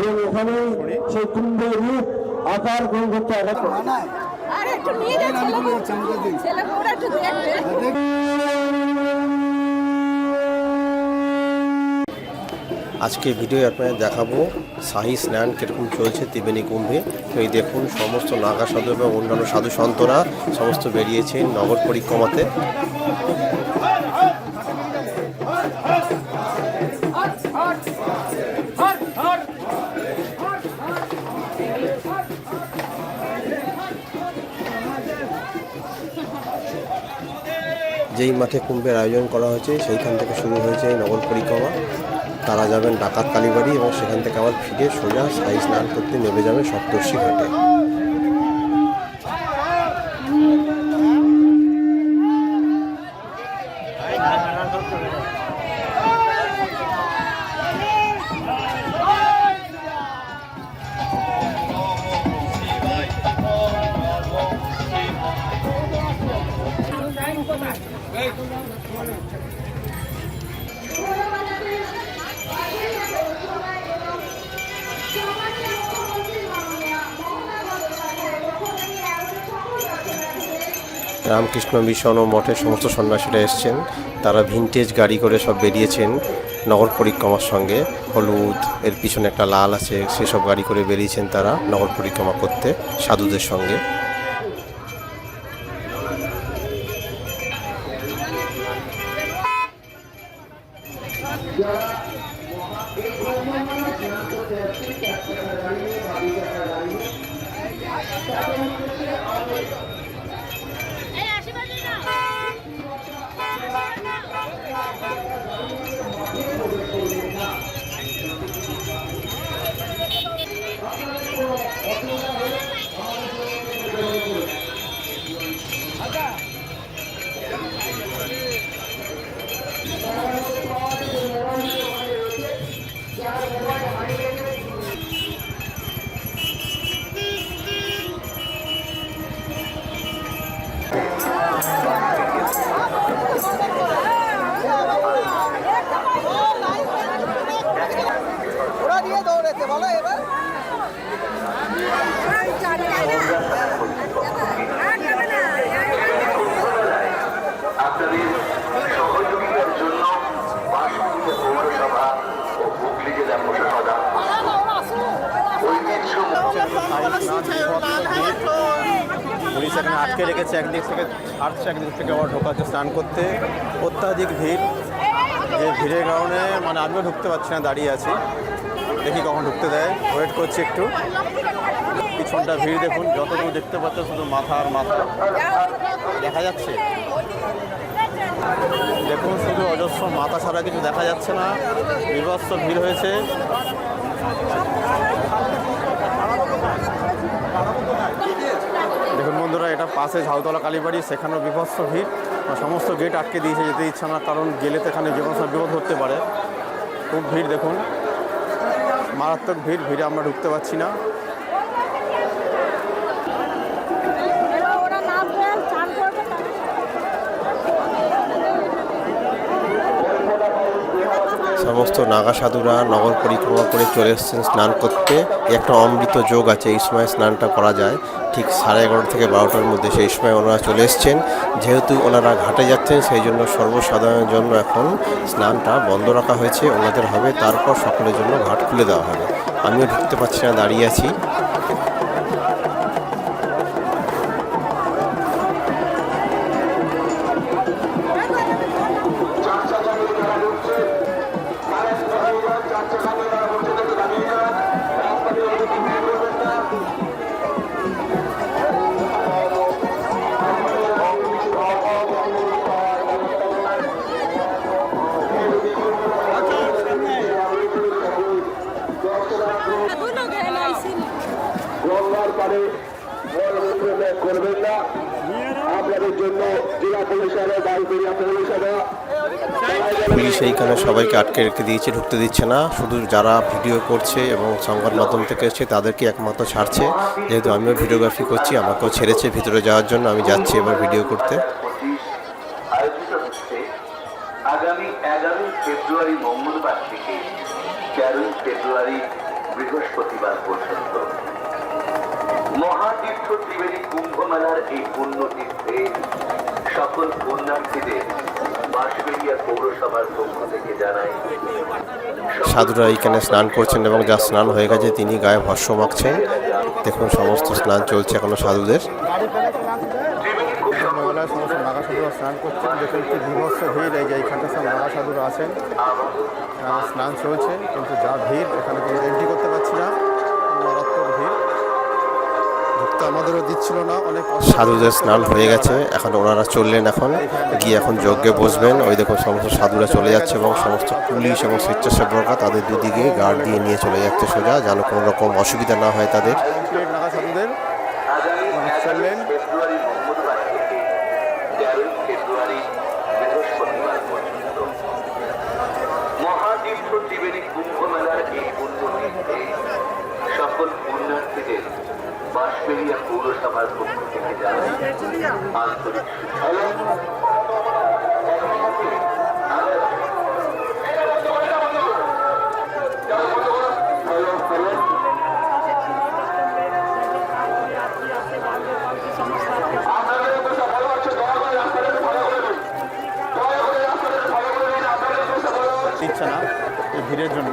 এবং ওখানে সেই কুম্ভের রূপ আকার গ্রহণ করতে আঘাত আজকে ভিডিও আপনাদের দেখাবো শাহী স্নান কীরকম চলছে ত্রিবেণী কুম্ভে। তো এই দেখুন সমস্ত নাগা সাধু এবং অন্যান্য সাধু সন্তরা সমস্ত বেরিয়েছেন নগর পরিক্রমাতে। যেই মাঠে কুম্ভের আয়োজন করা হয়েছে, সেইখান থেকে শুরু হয়েছে এই নগর পরিক্রমা। তারা যাবেন ডাকাত কালীবাড়ি এবং সেখান থেকে আবার ফিরে সোজা সাই স্নান করতে নেমে যাবে সপ্তর্ষি ঘাটে রামকৃষ্ণ মিশন ও মঠের সমস্ত সন্ন্যাসীরা এসছেন। তারা ভিনটেজ গাড়ি করে সব বেরিয়েছেন নগর পরিক্রমার সঙ্গে। হলুদ, এর পিছনে একটা লাল আছে, সেসব গাড়ি করে বেরিয়েছেন তারা নগর পরিক্রমা করতে সাধুদের সঙ্গে। পুলিশ এখানে আটকে রেখেছে একদিক থেকে ছাড়ছে একদিক থেকে আবার ঢোকাচ্ছে স্নান করতে। অত্যাধিক ভিড়। যে ভিড়ের কারণে মানে আমিও ঢুকতে পারছি না, দাঁড়িয়ে আছি। দেখি কখন ঢুকতে দেয়। ওয়েট করছি একটু। পিছনটা ভিড় দেখুন যতটুকু দেখতে পাচ্ছে শুধু মাথা আর মাথা। দেখা যাচ্ছে। দেখুন, শুধু অজস্র মাথা ছাড়া কিছু দেখা যাচ্ছে না। বিভৎস ভিড় হয়েছে দেখুন বন্ধুরা এটা পাশে ঝাউতলা কালীবাড়ি, সেখানেও বিভৎস ভিড়। সমস্ত গেট আটকে দিয়েছে যেতে ইচ্ছে না, কারণ গেলে তো এখানে যে কোনো সময় বিপদ হতে পারে। খুব ভিড় দেখুন। মারাত্মক ভিড়, ভিড়ে আমরা ঢুকতে পারছি না। সমস্ত নাগা সাধুরা নগর পরিক্রমা করে চলে এসেছেন স্নান করতে। একটা অমৃত যোগ আছে, এই সময় স্নানটা করা যায়। ঠিক সাড়ে এগারোটা থেকে বারোটার মধ্যে সেই সময় ওনারা চলে এসছেন। যেহেতু ওনারা ঘাটে যাচ্ছেন, সেই জন্য সর্বসাধারণের জন্য এখন স্নানটা বন্ধ রাখা হয়েছে। ওনাদের হবে, তারপর সকলের জন্য ঘাট খুলে দেওয়া হবে। আমিও ঢুকতে পারছি না, দাঁড়িয়ে আছি। পুলিশ এইখানে সবাইকে আটকে রেখে দিয়েছে ঢুকতে দিচ্ছে না। শুধু যারা ভিডিও করছে এবং সংবাদ মাধ্যম থেকে এসছে তাদেরকে একমাত্র ছাড়ছে। যেহেতু আমিও ভিডিওগ্রাফি করছি আমাকেও ছেড়েছে ভিতরে যাওয়ার জন্য। আমি যাচ্ছি এবার ভিডিও করতে। আগামী এগারোই ফেব্রুয়ারি মঙ্গলবার থেকে তেরোই ফেব্রুয়ারি বৃহস্পতিবার পর্যন্ত। মহাতীর্থ ত্রিবেণী কুম্ভ মেলার এই পুণ্যতীর্থে সকল পুণ্যার্থীদের পৌরসভার পক্ষ থেকে জানাই। সাধুরা এখানে স্নান করছেন এবং যা স্নান হয়ে গেছে তিনি গায়ে ভস্য মাখছেন। দেখুন সমস্ত স্নান চলছে এখনও সাধুদের। সমস্ত নাগা সাধুরা স্নান করছেন দেখুন কি বিভৎস ভিড় এই যে এইখানটা সব নাগা সাধুরা আছেন স্নান চলছে কিন্তু যা ভিড় এখানে কোনো এন্ট্রি করতে পারছি না। আমাদেরও দিচ্ছিল না অনেক সাধুদের স্নান হয়ে গেছে এখন ওনারা চললেন এখন গিয়ে এখন যজ্ঞে বসবেন। ওই দেখুন সমস্ত সাধুরা চলে যাচ্ছে এবং সমস্ত পুলিশ এবং স্বেচ্ছাসেবকরা তাদের দুদিকে গার্ড দিয়ে নিয়ে চলে যাচ্ছে সোজা যেন কোনো রকম অসুবিধা না হয় তাদের কমপ্লিট নাগা সাধুদের আগামী মানুষ চললেন ফেব্রুয়ারি মঙ্গলবার থেকে তেরোই ফেব্রুয়ারি বৃহস্পতিবার পর্যন্ত মহাতীর্থ ত্রিবেণী কুম্ভ মেলার এই পুণ্যতীর্থে সকল পুণ্যার্থীদের বাঁশবেড়িয়া পৌরসভার পক্ষ থেকে জানাই দিচ্ছে না, এই ভিড়ের জন্য।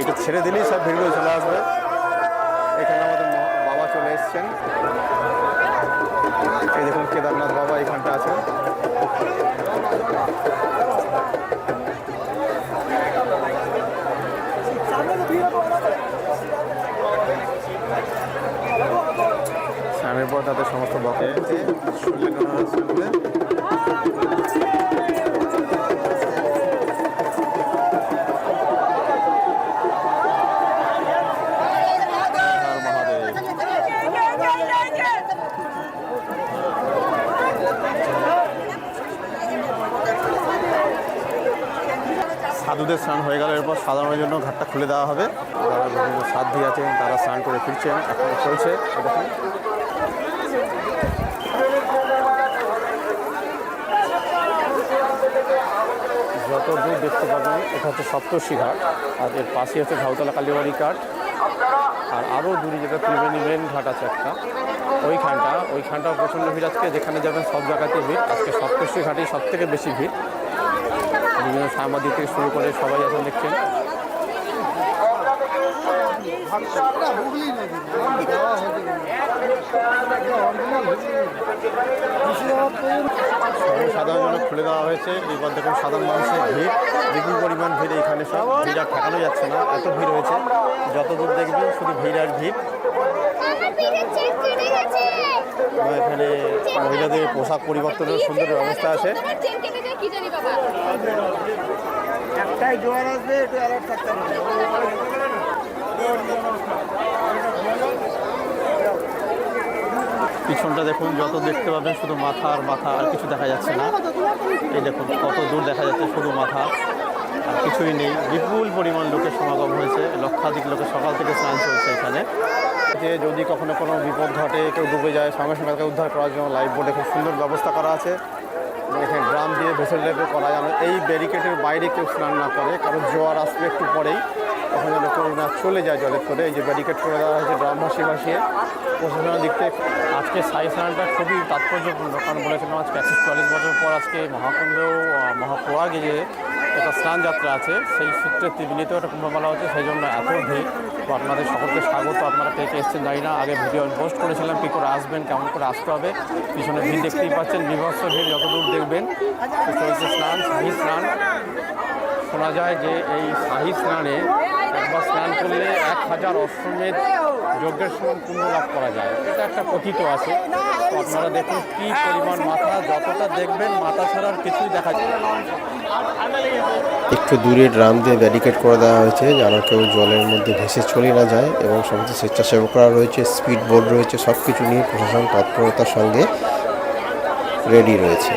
এটা ছেড়ে দিলেই সব ভিড়গুলো চলে আসবে। এসছেন। এই দেখুন কেদারনাথ বাবা এখানটা আছেন। স্নানের পর তাদের সমস্ত বকে। শুনলেন ওনারা শুনলেন হর মহাদেব সাধুদের স্নান হয়ে গেল এরপর সাধারণের জন্য ঘাটটা খুলে দেওয়া হবে। যারা বিভিন্ন সাধ্যি আছেন, তারা স্নান করে ফিরছেন, এখন চলছে। যত দূর দেখতে পাবেন, এটা হচ্ছে সপ্তর্ষি ঘাট, আর এর পাশে হচ্ছে ঝাউতলা কালীবাড়ি ঘাট। আর আরও দূরে যেটা ত্রিবেণী মেন ঘাট আছে একটা। ওইখানটা, ওইখানটাও প্রচণ্ড ভিড় আজকে। যেখানে যাবেন সব জায়গাতে ভিড়। আজকে সপ্তর্ষি ঘাটেই সব থেকে বেশি ভিড়। বিভিন্ন সাংবাদিক থেকে শুরু করে সবাই এখন দেখছেন। সাধারণ জন্য খুলে দেওয়া হয়েছে। এবার দেখুন সাধারণ মানুষের ভিড়। বিপুল পরিমাণ ভিড় এখানে সব। ভিড় আর ঠেকানো যাচ্ছে না। এত ভিড় হয়েছে। যত দূর দেখবেন শুধু ভিড় আর ভিড়। এখানে মহিলাদের পোশাক পরিবর্তনের সুন্দর ব্যবস্থা আছে। একটাই জোয়ার আসবে একটু অ্যালার্ট থাকতে হবে। পিছনটা দেখুন যত দেখতে পাবেন শুধু মাথা আর মাথা আর কিছু দেখা যাচ্ছে না। এই দেখুন কত দূর দেখা যাচ্ছে শুধু মাথা আর কিছুই নেই। বিপুল পরিমাণ লোকের সমাগম হয়েছে লক্ষাধিক লোকের সকাল থেকে স্নান চলছে এখানে। যে যদি কখনো কোনো বিপদ ঘটে কেউ ডুবে যায় সঙ্গে সঙ্গে তাকে উদ্ধার করার জন্য লাইফ বোর্ডে খুব সুন্দর ব্যবস্থা করা আছে। এখানে ড্রাম দিয়ে ভেসেল টাইপের করা যাবে। এই ব্যারিকেডের বাইরে কেউ স্নান না করে, কারণ জোয়ার আসবে একটু পরেই। তখন যেন কেউ না চলে যায় জলের করে এই যে ব্যারিকেড করে দেওয়া হয়েছে ড্রাম ভাসিয়ে। ভাসিয়ে প্রশাসনের দিক থেকে আজকে সাই স্নানটা খুবই তাৎপর্যপূর্ণ। কারণ বলেছিলাম আজকে একশো চল্লিশ বছর পর আজকে মহাকুম্ভেও মহাপ্রয়াগে যে একটা স্নান যাত্রা আছে, সেই সূত্রে ত্রিবেণীতেও একটা কুম্ভমেলা হচ্ছে, সেই জন্য এত ভিড়। তো আপনাদের সকলকে স্বাগত, আপনারা কে এসছেন জানি না, আগে ভিডিও আমি পোস্ট করেছিলাম কী করে আসবেন, কেমন করে আসতে হবে, পিছনে ভিড় দেখতেই পাচ্ছেন, বিভৎস ভিড় যতদূর দেখবেন চলছে স্নান, শাহী স্নান। শোনা যায় যে এই শাহী স্নানে একবার স্নান করলে এক হাজার অশ্বমেধ যজ্ঞের সমান পুণ্য লাভ করা যায়। এটা একটা কথিত আছে। তো আপনারা দেখুন কী পরিমাণ মাথা যতটা দেখবেন মাথা ছাড়া আর কিছুই দেখা যায় একটু দূরে ড্রাম দিয়ে ব্যারিকেড করে দেওয়া হয়েছে যেন কেউ জলের মধ্যে ভেসে চলে না যায় এবং সমস্ত স্বেচ্ছাসেবকরা রয়েছে স্পিড বোর্ড রয়েছে সব কিছু নিয়ে প্রশাসন তৎপরতার সঙ্গে রেডি রয়েছে।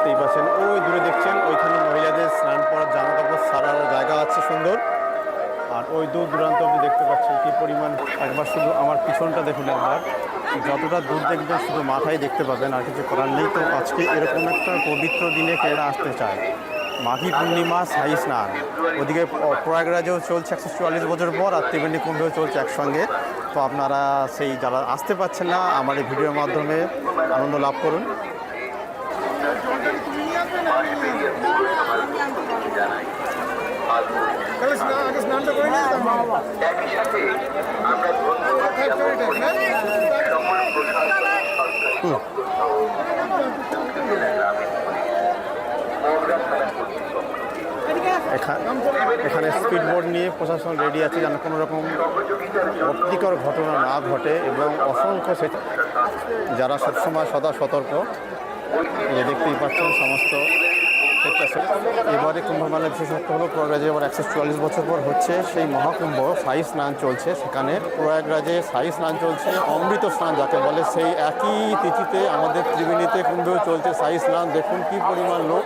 দেখতেই পাচ্ছেন। ওই দূরে দেখছেন ওইখানে মহিলাদের স্নান করার জামা কাপড় সারার জায়গা আছে সুন্দর। আর ওই দূর দূরান্ত অব্দি দেখতে পাচ্ছেন কী পরিমাণ একবার শুধু আমার পিছনটা দেখুন একবার। যতটা দূর দেখবেন শুধু মাথায় দেখতে পাবেন, আর কিছু করার নেই। তো আজকে এরকম একটা পবিত্র দিনে কেনা আসতে চায়? মাঘি পূর্ণিমা সাই স্নান। ওদিকে প্রয়াগরাজেও চলছে একশো চুয়াল্লিশ বছর পর, আর ত্রিবেণী কুণ্ডেও চলছে একসঙ্গে। তো আপনারা সেই যারা আসতে পারছেন না, আমার এই ভিডিওর মাধ্যমে আনন্দ লাভ করুন। এখানে স্পিড বোর্ড নিয়ে প্রশাসন রেডি আছে যেন কোনো রকম সহযোগিতার ঘটনা না ঘটে এবং অসংখ্য সে যারা সবসময় সদা সতর্ক দেখতেই পাচ্ছেন সমস্ত স্বেচ্ছাসেবী। এবারে কুম্ভমেলার বিশেষত্ব হলো প্রয়াগরাজে এবার একশো চুয়াল্লিশ বছর পর হচ্ছে সেই মহাকুম্ভ সাই স্নান চলছে সেখানে। প্রয়াগরাজে সাই স্নান চলছে, অমৃত স্নান যাকে বলে সেই একই তিথিতে আমাদের ত্রিবেণীতে কুম্ভেও চলছে সাই স্নান। দেখুন কি পরিমাণ লোক,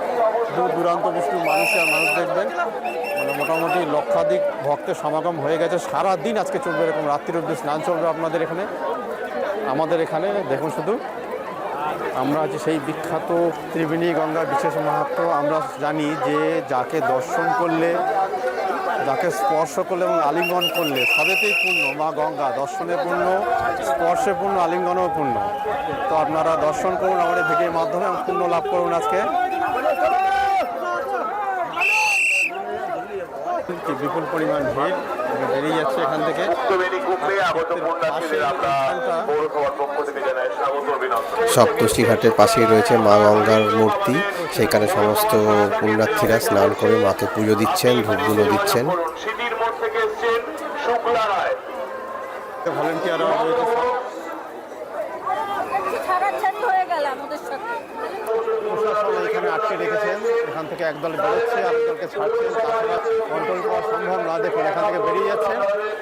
দূর দূরান্ত বিষ্ণু মানুষ আর মানুষ দেখবেন। মানে মোটামুটি লক্ষাধিক ভক্তের সমাগম হয়ে গেছে। সারা দিন আজকে চলবে এরকম রাত্রির অবধি স্নান চলবে আপনাদের এখানে। আমাদের এখানে, দেখুন শুধু। আমরা যে সেই বিখ্যাত ত্রিবেণী গঙ্গা বিশেষ মাহাত্ম আমরা জানি যে যাকে দর্শন করলে, যাকে স্পর্শ করলে এবং আলিঙ্গন করলে সবেতেই পূর্ণ, মা গঙ্গা। দর্শনে পূর্ণ, স্পর্শে পূর্ণ, আলিঙ্গনেও পূর্ণ। তো আপনারা দর্শন করুন আমাদের ভিডিওর মাধ্যমে পূর্ণ লাভ করুন আজকে। বিপুল পরিমাণ ভিড়। বেরিয়ে যাচ্ছে এখান থেকে। ত্রিবেণী কুম্ভে আগত পুণ্যার্থীদের আমরা পৌরসভার পক্ষ থেকে জানাই স্বাগত অভিনন্দন সপ্তর্ষি ঘাটের পাশেই রয়েছে মা গঙ্গার মূর্তি। সেখানে সমস্ত পুণ্যার্থীরা স্নান করে মাকে পুজো দিচ্ছেন ধূপগুলো দিচ্ছেন। ভলেন্টিয়াররা রয়েছে সব। ছাড়াছাড়ি হয়ে গেলাম ওদের সাথে প্রশাসন এখানে আটকে রেখেছেন, এখান থেকে একদল বেরোচ্ছে আর একদলকে ছাড়ছেন, তাছাড়া কন্ট্রোল করা সম্ভব না। দেখুন, এখান থেকে বেরিয়ে যাচ্ছেন,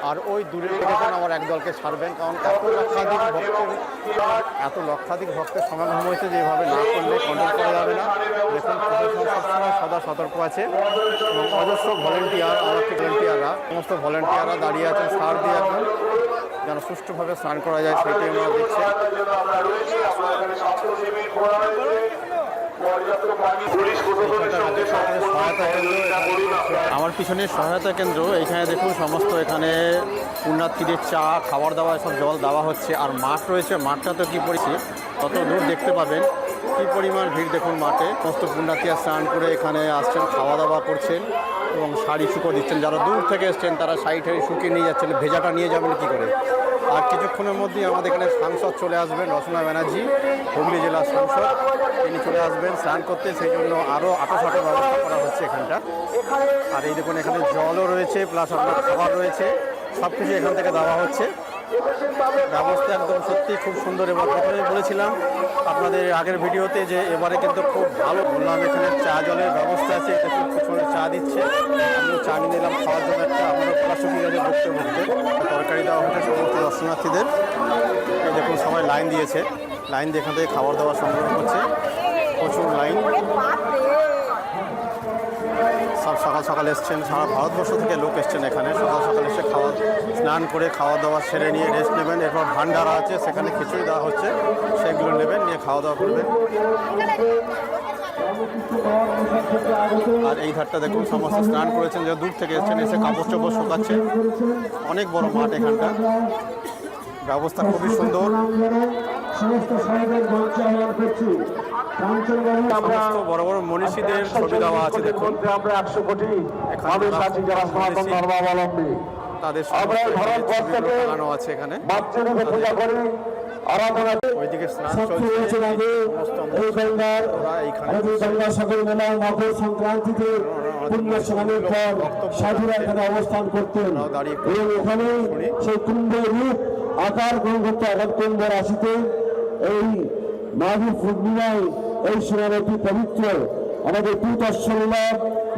আর ওই দূরে রেখেছেন আবার একদলকে ছাড়বেন, কারণ এত লক্ষাধিক ভক্তের, এত লক্ষাধিক ভক্তের সমাগম হয়েছে যে এভাবে না করলে কন্ট্রোল করা যাবে না। দেখুন সবসময় সদা সতর্ক আছে। এবং অজস্র ভলেন্টিয়ার আরক্ষী ভলেন্টিয়াররা সমস্ত ভলেন্টিয়াররা দাঁড়িয়ে আছেন, সার দিয়ে এখন, যেন সুষ্ঠুভাবে স্নান করা যায় সেটাই আমরা দেখছি আমরা পিছনে সহায়তা কেন্দ্র, এখানে দেখুন সমস্ত এখানে পুণ্যার্থীদের চা, খাবার দাবার, সব জল দেওয়া হচ্ছে, আর মাঠ রয়েছে, মাঠটা তো কী পড়েছে তত দূর দেখতে পাবেন, কী পরিমাণ ভিড় দেখুন মাঠে, সমস্ত পুণ্যার্থীরা স্নান করে এখানে আসছেন, খাওয়া দাওয়া করছেন, এবং শাড়ি শুকো দিচ্ছেন, যারা দূর থেকে এসছেন, তারা শাড়ি ঠাড়ি শুকিয়ে নিয়ে যাচ্ছেন, ভেজাটা নিয়ে যাবেন কী করে? আর কিছুক্ষণের মধ্যেই আমাদের এখানে সাংসদ চলে আসবেন, রচনা ব্যানার্জি, হুগলি জেলার সাংসদ। তিনি চলে আসবেন, স্নান করতে। সেই জন্য আরও আটোসাটো ব্যবস্থা করা হচ্ছে এখানটা। আর এই দেখুন, এখানে জলও রয়েছে প্লাস আপনার খাবার রয়েছে। সব কিছু এখান থেকে দেওয়া হচ্ছে। ব্যবস্থা একদম সত্যি খুব সুন্দর। এবার প্রথমে বলেছিলাম আপনাদের আগের ভিডিওতে যে এবারে কিন্তু খুব ভালো বললাম এখানে চা জলের ব্যবস্থা আছে দেখুন পিছনে চা দিচ্ছে। আমিও চা নিয়ে নিলাম, খাওয়ার জন্য একটা আমাদের পড়াশুটি গেছে বসতে বসতে তরকারি দেওয়া হচ্ছে সমস্ত দর্শনার্থীদের। দেখুন, সবাই লাইন দিয়েছে। লাইন দিয়ে এখান থেকে খাবার দাবার সংগ্রহ করছে। প্রচুর লাইন। সব সকাল সকাল এসছেন, সারা ভারতবর্ষ থেকে লোক এসছেন এখানে। সকাল সকাল এসে খাওয়া, স্নান করে খাওয়া দাওয়া সেরে নিয়ে রেস্ট নেবেন। এরপর ভান্ডারা আছে, সেখানে খিচুড়ি দেওয়া হচ্ছে। সেগুলো নেবেন, নিয়ে খাওয়া দাওয়া করবেন। আর এই ধারটা দেখুন, সমস্ত স্নান করেছেন, যে দূর থেকে এসছেন, এসে কাপড় চোপড় শুকাচ্ছে অনেক বড় মাঠ এখানটা। ব্যবস্থা খুবই সুন্দর। সমস্ত মঞ্চ আহ্বান করছি আমরা বড় বড় মনীষীদের ছবি দেওয়া আছে দেখুন। আমরা একশো কোটি মানুষ আছি যারা সনাতন ধর্মাবলম্বী। তাদের আমরা এই ধরন সমস্ত পথ থেকে আছে এখানে। মাতৃরূপে পূজা করি ওইদিকে স্নান চলছে। মেলা মকর সংক্রান্তিতে পুণ্য স্নানের পর সাধুরা এখানে অবস্থান করতেন। এবং এখানে। সেই কুম্ভের রূপ আকার গ্রহণ করতে আঘাত কুম্ভ রাশিতে এই মাঘী পূর্ণিমায় এই সময় একটি পবিত্র, আমাদের পীতশ্বরীলা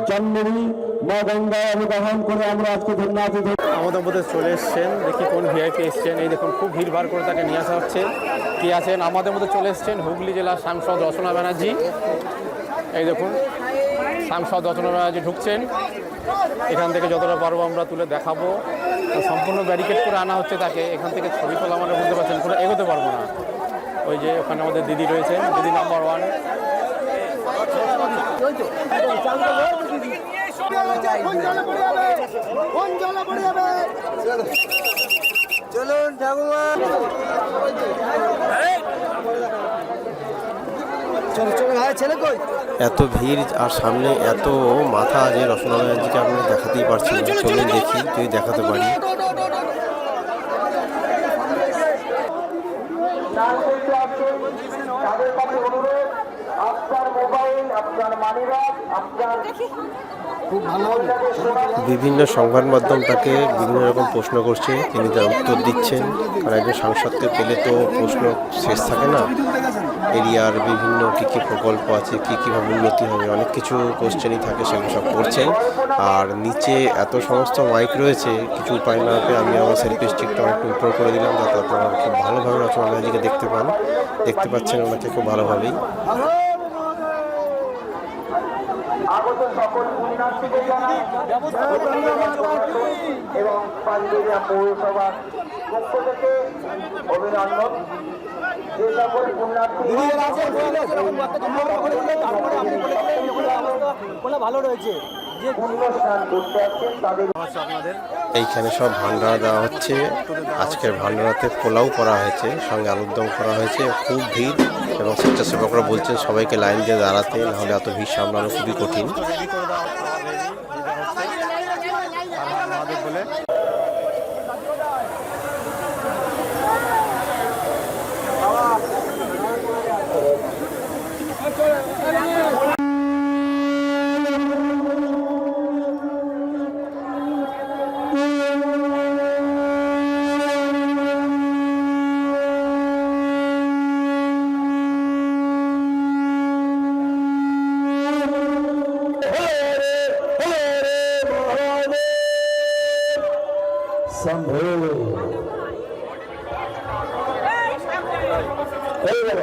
জন্মভূমি মা গঙ্গা অবগাহন করে আমরা আজকে ধন্যবাদ আমাদের মধ্যে চলে এসছেন, দেখি কোন ভিআইপি এসছেন। এই দেখুন, খুব ভিড় ভাড় করে তাকে নিয়ে আসা হচ্ছে। কি আছেন? আমাদের মধ্যে চলে এসছেন হুগলি জেলার সাংসদ রচনা ব্যানার্জি। এই দেখুন, সাংসদ রচনা ব্যানার্জি ঢুকছেন। এখান থেকে যতটা পারব আমরা তুলে দেখাবো। সম্পূর্ণ ব্যারিকেড করে আনা হচ্ছে তাকে। এখান থেকে ছবি তোলা আমরা বুঝতে পারছেন পুরো এগোতে পারব না। ওই যে ওখানে আমাদের দিদি রয়েছে দিদি নাম্বার ওয়ান চলুন ঠাকুমা। এত ভিড় আর সামনে এত মাথা যে ব্যানার্জিকে আপনি দেখাতেই পারছেন না চলুন দেখি যদি দেখাতে পারি স্নান করতে আসছেন তাদের কাছে অনুরোধ, আপনার মোবাইল, আপনার মানিব্যাগ, আপনার বিভিন্ন সংবাদ মাধ্যম তাকে বিভিন্ন রকম প্রশ্ন করছে, তিনি তার উত্তর দিচ্ছেন কারণ একজন সাংসদকে পেলে তো প্রশ্ন শেষ থাকে না। এরিয়ার বিভিন্ন কী কী প্রকল্প আছে, কী কীভাবে উন্নতি হবে, অনেক কিছু কোশ্চেনই থাকে, সেগুলো সব করছেন। আর নিচে এত সমস্ত মাইক রয়েছে, কিছু উপায় না পেয়ে আমি আমার সেলফি স্টিকটা একটু উপর করে দিলাম, যাতে আপনারা খুব ভালোভাবে রচনা ব্যানার্জিকে দেখতে পান। দেখতে পাচ্ছেন ওনাকে খুব ভালোভাবেই। এবং পাঞ্জেরিয়া পৌরসভার পক্ষ থেকে অভিনন্দন। এইখানে সব ভান্ডারা দেওয়া হচ্ছে। আজকের ভান্ডারাতে পোলাও করা হয়েছে, সঙ্গে আলুর দম করা হয়েছে। খুব ভিড় এবং স্বেচ্ছাসেবকরা বলছেন, সবাইকে লাইন দিয়ে দাঁড়াতে, নাহলে এত ভিড় সামলানো খুবই কঠিন। শম্ভু এই গেল